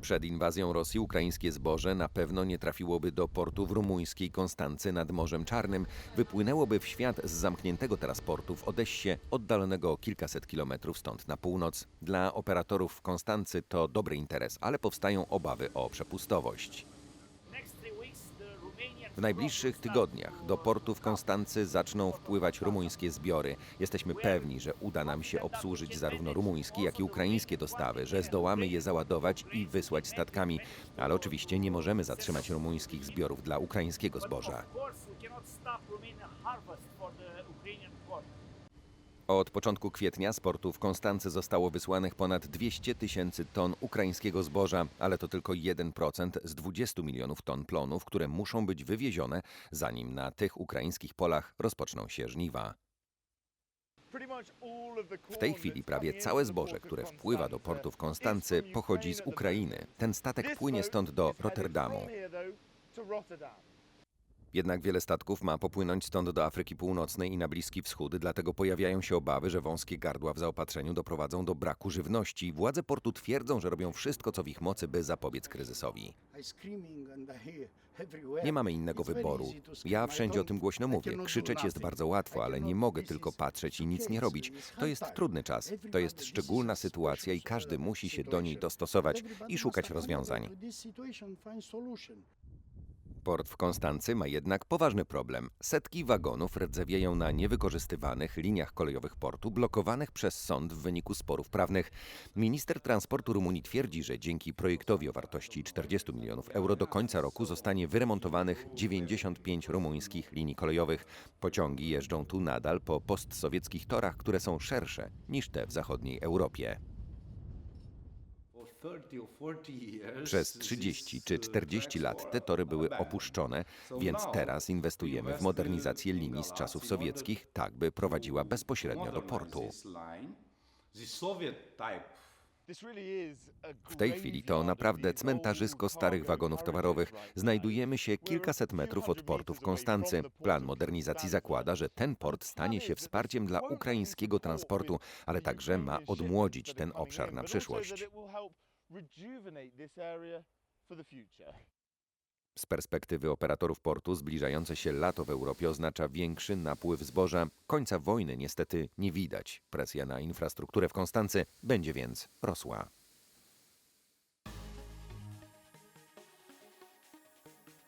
Przed inwazją Rosji ukraińskie zboże na pewno nie trafiłoby do portu w rumuńskiej Konstancy nad Morzem Czarnym, wypłynęłoby w świat z zamkniętego teraz portu w Odessie, oddalonego kilkaset kilometrów stąd na północ. Dla operatorów w Konstancy to dobry interes, ale powstają obawy o przepustowość. W najbliższych tygodniach do portu w Konstancy zaczną wpływać rumuńskie zbiory. Jesteśmy pewni, że uda nam się obsłużyć zarówno rumuńskie, jak i ukraińskie dostawy, że zdołamy je załadować i wysłać statkami. Ale oczywiście nie możemy zatrzymać rumuńskich zbiorów dla ukraińskiego zboża. Od początku kwietnia z portu w Konstancy zostało wysłanych ponad 200 tysięcy ton ukraińskiego zboża, ale to tylko 1% z 20 milionów ton plonów, które muszą być wywiezione, zanim na tych ukraińskich polach rozpoczną się żniwa. W tej chwili prawie całe zboże, które wpływa do portu w Konstancy, pochodzi z Ukrainy. Ten statek płynie stąd do Rotterdamu. Jednak wiele statków ma popłynąć stąd do Afryki Północnej i na Bliski Wschód, dlatego pojawiają się obawy, że wąskie gardła w zaopatrzeniu doprowadzą do braku żywności. Władze portu twierdzą, że robią wszystko, co w ich mocy, by zapobiec kryzysowi. Nie mamy innego wyboru. Ja wszędzie o tym głośno mówię. Krzyczeć jest bardzo łatwo, ale nie mogę tylko patrzeć i nic nie robić. To jest trudny czas. To jest szczególna sytuacja i każdy musi się do niej dostosować i szukać rozwiązań. Port w Konstancy ma jednak poważny problem. Setki wagonów rdzewieją na niewykorzystywanych liniach kolejowych portu, blokowanych przez sąd w wyniku sporów prawnych. Minister transportu Rumunii twierdzi, że dzięki projektowi o wartości 40 milionów euro do końca roku zostanie wyremontowanych 95 rumuńskich linii kolejowych. Pociągi jeżdżą tu nadal po postsowieckich torach, które są szersze niż te w zachodniej Europie. Przez 30 czy 40 lat te tory były opuszczone, więc teraz inwestujemy w modernizację linii z czasów sowieckich, tak by prowadziła bezpośrednio do portu. W tej chwili to naprawdę cmentarzysko starych wagonów towarowych. Znajdujemy się kilkaset metrów od portu w Konstancy. Plan modernizacji zakłada, że ten port stanie się wsparciem dla ukraińskiego transportu, ale także ma odmłodzić ten obszar na przyszłość. Z perspektywy operatorów portu zbliżające się lato w Europie oznacza większy napływ zboża. Końca wojny niestety nie widać. Presja na infrastrukturę w Konstancy będzie więc rosła.